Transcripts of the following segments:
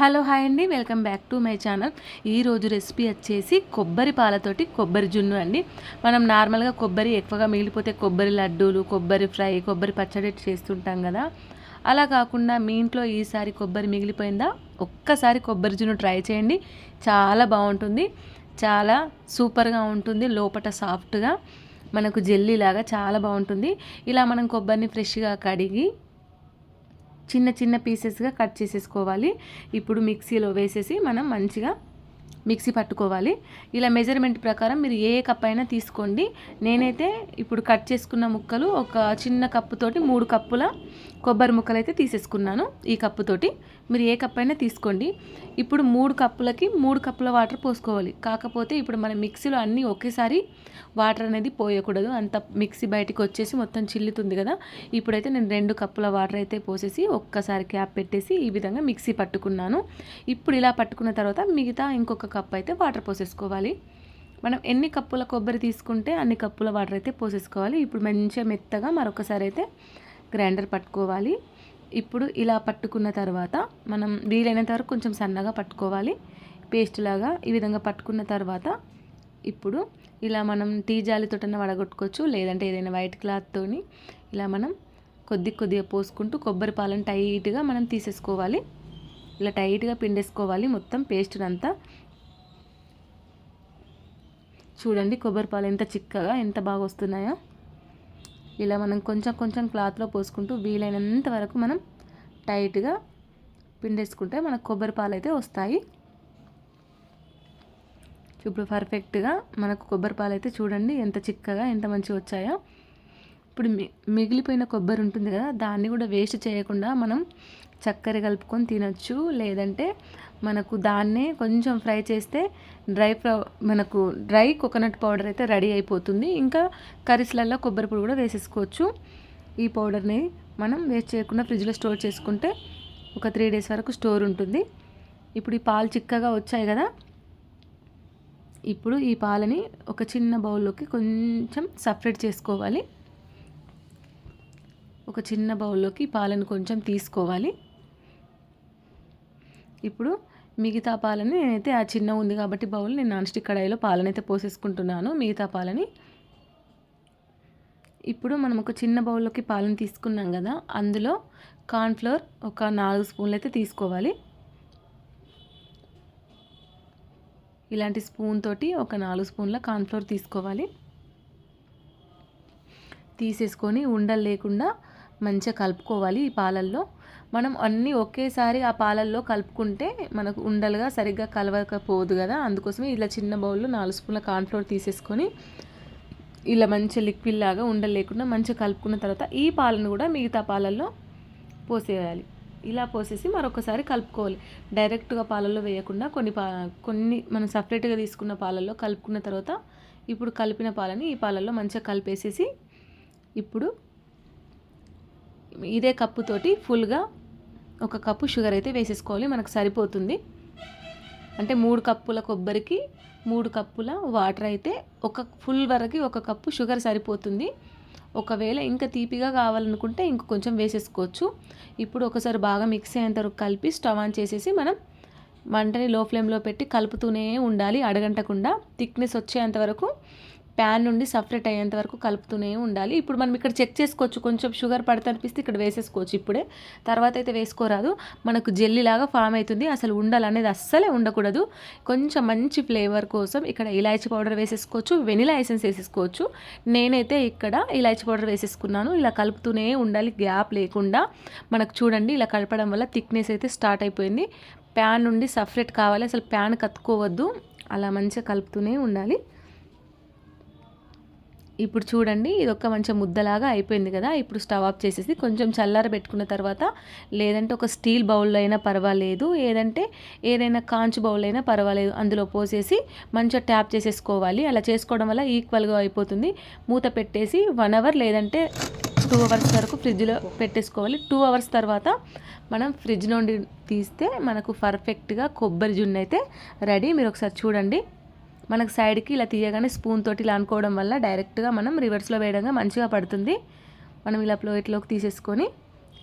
Hello hi అండి. Welcome back to my channel. ఈరోజు recipe వచ్చేసి కొబ్బరి పాలతోటి కొబ్బరి జున్ను అండి. మనం నార్మల్గా కొబ్బరి ఎక్కువగా మిగిలిపోతే కొబ్బరి లడ్డూలు కొబ్బరి ఫ్రై కొబ్బరి పచ్చడి చేస్తుంటాం కదా. అలా కాకుండా మీ ఇంట్లో ఈసారి కొబ్బరి మిగిలిపోయిందా? ఒక్కసారి కొబ్బరి జున్ను ట్రై చేయండి. చాలా బాగుంటుంది. చాలా సూపర్గా ఉంటుంది. లోపల సాఫ్ట్గా. మనకు జెల్లీ లాగా చాలా బాగుంటుంది. ఇలా మనం కొబ్బరిని ఫ్రెష్గా కడిగి చిన్న చిన్న పీసెస్గా కట్ చేసేసుకోవాలి. ఇప్పుడు మిక్సీలో వేసేసి మనం మంచిగా మిక్సీ పట్టుకోవాలి. ఇలా మెజర్మెంట్ ప్రకారం మీరు ఏ కప్ అయినా తీసుకోండి. నేనైతే ఇప్పుడు కట్ చేసుకున్న ముక్కలు ఒక చిన్న కప్పుతోటి మూడు కప్పుల కొబ్బరి ముక్కలు అయితే తీసేసుకున్నాను ఈ కప్పుతోటి మీరు ఏ కప్ అయినా తీసుకోండి. ఇప్పుడు మూడు కప్పులకి మూడు కప్పుల వాటర్ పోసుకోవాలి. కాకపోతే ఇప్పుడు మన మిక్సీలో అన్నీ ఒకేసారి వాటర్ అనేది పోయకూడదు. అంత మిక్సీ బయటికి వచ్చేసి మొత్తం చిల్లుతుంది కదా. ఇప్పుడైతే నేను రెండు కప్పుల వాటర్ అయితే పోసేసి ఒక్కసారి క్యాప్ పెట్టేసి ఈ విధంగా మిక్సీ పట్టుకున్నాను. ఇప్పుడు ఇలా పట్టుకున్న తర్వాత మిగతా ఇంకొక ఒక కప్ అయితే వాటర్ పోసేసుకోవాలి. మనం ఎన్ని కప్పుల కొబ్బరి తీసుకుంటే అన్ని కప్పుల వాటర్ అయితే పోసేసుకోవాలి. ఇప్పుడు మంచిగా మెత్తగా మరొకసారి అయితే గ్రైండర్ పట్టుకోవాలి. ఇప్పుడు ఇలా పట్టుకున్న తర్వాత మనం వీలైనంత వరకు కొంచెం సన్నగా పట్టుకోవాలి. పేస్ట్ లాగా ఈ విధంగా పట్టుకున్న తర్వాత ఇప్పుడు ఇలా మనం టీ జాలితోటన వడగొట్టుకోవచ్చు. లేదంటే ఏదైనా వైట్ క్లాత్తోని ఇలా మనం కొద్ది కొద్దిగా పోసుకుంటూ కొబ్బరి పాలను టైట్గా మనం తీసేసుకోవాలి. ఇలా టైట్గా పిండేసుకోవాలి. మొత్తం పేస్ట్ అంతా చూడండి కొబ్బరి పాలు ఎంత చిక్కగా ఎంత బాగా వస్తున్నాయో. ఇలా మనం కొంచెం కొంచెం క్లాత్లో పోసుకుంటూ వీలైనంత వరకు మనం టైట్గా పిండేసుకుంటే మనకు కొబ్బరి పాలు అయితే వస్తాయి. ఇప్పుడు పర్ఫెక్ట్గా మనకు కొబ్బరి పాలు అయితే చూడండి ఎంత చిక్కగా ఎంత మంచిగా వచ్చాయో. ఇప్పుడు మిగిలిపోయిన కొబ్బరి ఉంటుంది కదా దాన్ని కూడా వేస్ట్ చేయకుండా మనం చక్కెర కలుపుకొని తినొచ్చు. లేదంటే మనకు దాన్నే కొంచెం ఫ్రై చేస్తే డ్రై మనకు డ్రై కోకోనట్ పౌడర్ అయితే రెడీ అయిపోతుంది. ఇంకా కర్రీస్లలో కొబ్బరి పొడి కూడా వేసేసుకోవచ్చు. ఈ పౌడర్ని మనం వేస్ట్ చేయకుండా ఫ్రిడ్జ్లో స్టోర్ చేసుకుంటే ఒక త్రీ డేస్ వరకు స్టోర్ ఉంటుంది. ఇప్పుడు ఈ పాలు చిక్కగా వచ్చాయి కదా. ఇప్పుడు ఈ పాలని ఒక చిన్న బౌల్లోకి కొంచెం సపరేట్ చేసుకోవాలి. ఒక చిన్న బౌల్లోకి పాలను కొంచెం తీసుకోవాలి. ఇప్పుడు మిగతా పాలని నేనైతే ఆ చిన్న ఉంది కాబట్టి బౌల్ నేను నాన్ స్టిక్ కడాయిలో పాలని అయితే పోసేసుకుంటున్నాను మిగతా పాలని. ఇప్పుడు మనం ఒక చిన్న బౌల్లోకి పాలను తీసుకున్నాం కదా అందులో కార్న్ఫ్లోర్ ఒక నాలుగు స్పూన్లు అయితే తీసుకోవాలి. ఇలాంటి స్పూన్ తోటి ఒక నాలుగు స్పూన్ల కార్న్ఫ్లోర్ తీసుకోవాలి. తీసేసుకొని ఉండలు లేకుండా మంచిగా కలుపుకోవాలి ఈ పాలల్లో. మనం అన్నీ ఒకేసారి ఆ పాలల్లో కలుపుకుంటే మనకు ఉండలుగా సరిగ్గా కలవకపోదు కదా. అందుకోసమే ఇలా చిన్న బౌల్లో నాలుగు స్పూన్ల కార్న్ఫ్లోర్ తీసేసుకొని ఇలా మంచి లిక్విడ్ లాగా ఉండలు లేకుండా మంచిగా కలుపుకున్న తర్వాత ఈ పాలను కూడా మిగతా పాలల్లో పోసేయాలి. ఇలా పోసేసి మరొకసారి కలుపుకోవాలి. డైరెక్ట్గా పాలల్లో వేయకుండా కొన్ని పా కొన్ని మనం సపరేట్గా తీసుకున్న పాలల్లో కలుపుకున్న తర్వాత ఇప్పుడు కలిపిన పాలని ఈ పాలల్లో మంచిగా కలిపేసేసి ఇప్పుడు ఇదే కప్పుతోటి ఫుల్గా ఒక కప్పు షుగర్ అయితే వేసేసుకోవాలి మనకు సరిపోతుంది. అంటే మూడు కప్పుల కొబ్బరికి మూడు కప్పుల వాటర్ అయితే ఒక ఫుల్ వరకు ఒక కప్పు షుగర్ సరిపోతుంది. ఒకవేళ ఇంకా తీపిగా కావాలనుకుంటే ఇంక కొంచెం వేసేసుకోవచ్చు. ఇప్పుడు ఒకసారి బాగా మిక్స్ అయ్యేంత వరకు కలిపి స్టవ్ ఆన్ చేసేసి మనం వంటని లో ఫ్లేమ్లో పెట్టి కలుపుతూనే ఉండాలి అడగంటకుండా. థిక్నెస్ వచ్చేంత వరకు ప్యాన్ నుండి సపరేట్ అయ్యేంత వరకు కలుపుతూనే ఉండాలి. ఇప్పుడు మనం ఇక్కడ చెక్ చేసుకోవచ్చు. కొంచెం షుగర్ పడితే అనిపిస్తే ఇక్కడ వేసేసుకోవచ్చు ఇప్పుడే. తర్వాత అయితే వేసుకోరాదు. మనకు జెల్లీలాగా ఫామ్ అవుతుంది. అసలు ఉండాలనేది అస్సలే ఉండకూడదు. కొంచెం మంచి ఫ్లేవర్ కోసం ఇక్కడ ఇలాచీ పౌడర్ వేసేసుకోవచ్చు. వెనిలా ఎసెన్స్ వేసేసుకోవచ్చు. నేనైతే ఇక్కడ ఇలాచీ పౌడర్ వేసేసుకున్నాను. ఇలా కలుపుతూనే ఉండాలి. గ్యాప్ లేకుండా. మనకు చూడండి ఇలా కలపడం వల్ల థిక్నెస్ అయితే స్టార్ట్ అయిపోయింది. ప్యాన్ నుండి సపరేట్ కావాలి. అసలు ప్యాన్ కత్తుకోవద్దు. అలా మంచిగా కలుపుతూనే ఉండాలి. ఇప్పుడు చూడండి ఇది ఒక మంచి ముద్దలాగా అయిపోయింది కదా ఇప్పుడు స్టవ్ ఆఫ్ చేసేసి కొంచెం చల్లార పెట్టుకున్న తర్వాత లేదంటే ఒక స్టీల్ బౌల్లో అయినా పర్వాలేదు ఏదంటే ఏదైనా కాంచు బౌల్ అయినా పర్వాలేదు అందులో పోసేసి మంచిగా ట్యాప్ చేసేసుకోవాలి. అలా చేసుకోవడం వల్ల ఈక్వల్గా అయిపోతుంది. మూత పెట్టేసి వన్ అవర్ లేదంటే టూ అవర్స్ వరకు ఫ్రిడ్జ్లో పెట్టేసుకోవాలి. టూ అవర్స్ తర్వాత మనం ఫ్రిడ్జ్ నుండి తీస్తే మనకు పర్ఫెక్ట్గా కొబ్బరి జున్ను అయితే రెడీ. మీరు ఒకసారి చూడండి. మనకు సైడ్కి ఇలా తీయగానే స్పూన్ తోటి ఇలా అనుకోవడం వల్ల డైరెక్ట్గా మనం రివర్స్లో వేయడంగా మంచిగా పడుతుంది. మనం ఇలా ప్లేట్లోకి తీసేసుకొని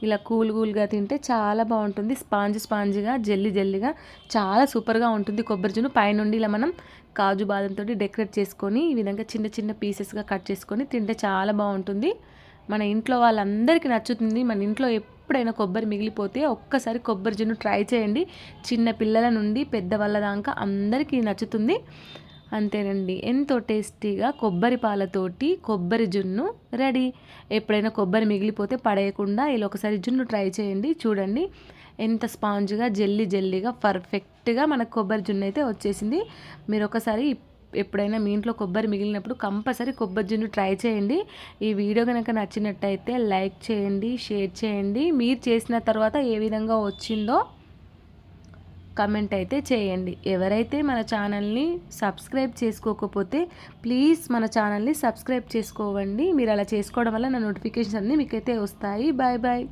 ఇలా కూల్ కూల్గా తింటే చాలా బాగుంటుంది. స్పాంజ్ స్పాంజ్గా జల్లి జల్లిగా చాలా సూపర్గా ఉంటుంది. కొబ్బరి జున్ను పైనుండి ఇలా మనం కాజు బాదంతో డెకరేట్ చేసుకొని ఈ విధంగా చిన్న చిన్న పీసెస్గా కట్ చేసుకొని తింటే చాలా బాగుంటుంది. మన ఇంట్లో వాళ్ళందరికీ నచ్చుతుంది. మన ఇంట్లో ఎప్పుడైనా కొబ్బరి మిగిలిపోతే ఒక్కసారి కొబ్బరి జున్ను ట్రై చేయండి. చిన్న పిల్లల నుండి పెద్దవాళ్ళ దాకా అందరికీ నచ్చుతుంది. అంతేనండి. ఎంతో టేస్టీగా కొబ్బరి పాలతోటి కొబ్బరి జున్ను రెడీ. ఎప్పుడైనా కొబ్బరి మిగిలిపోతే పడేయకుండా ఇలా ఒకసారి జున్ను ట్రై చేయండి. చూడండి ఎంత స్పాంజ్గా జల్లి జల్లిగా పర్ఫెక్ట్గా మనకు కొబ్బరి జున్ను అయితే వచ్చేసింది. మీరు ఒకసారి ఎప్పుడైనా మీ ఇంట్లో కొబ్బరి మిగిలినప్పుడు కంపల్సరీ కొబ్బరి జున్ను ట్రై చేయండి. ఈ వీడియో కనుక నచ్చినట్టయితే లైక్ చేయండి షేర్ చేయండి. మీరు చేసిన తర్వాత ఏ విధంగా వచ్చిందో కమెంట్ అయితే చేయండి. ఎవరైతే మన ఛానల్ని సబ్స్క్రైబ్ చేసుకోకపోతే ప్లీజ్ మన ఛానల్ని సబ్స్క్రైబ్ చేసుకోవండి. మీరు అలా చేసుకోవడం వల్ల నా నోటిఫికేషన్స్ అన్నీ మీకైతే వస్తాయి. Bye bye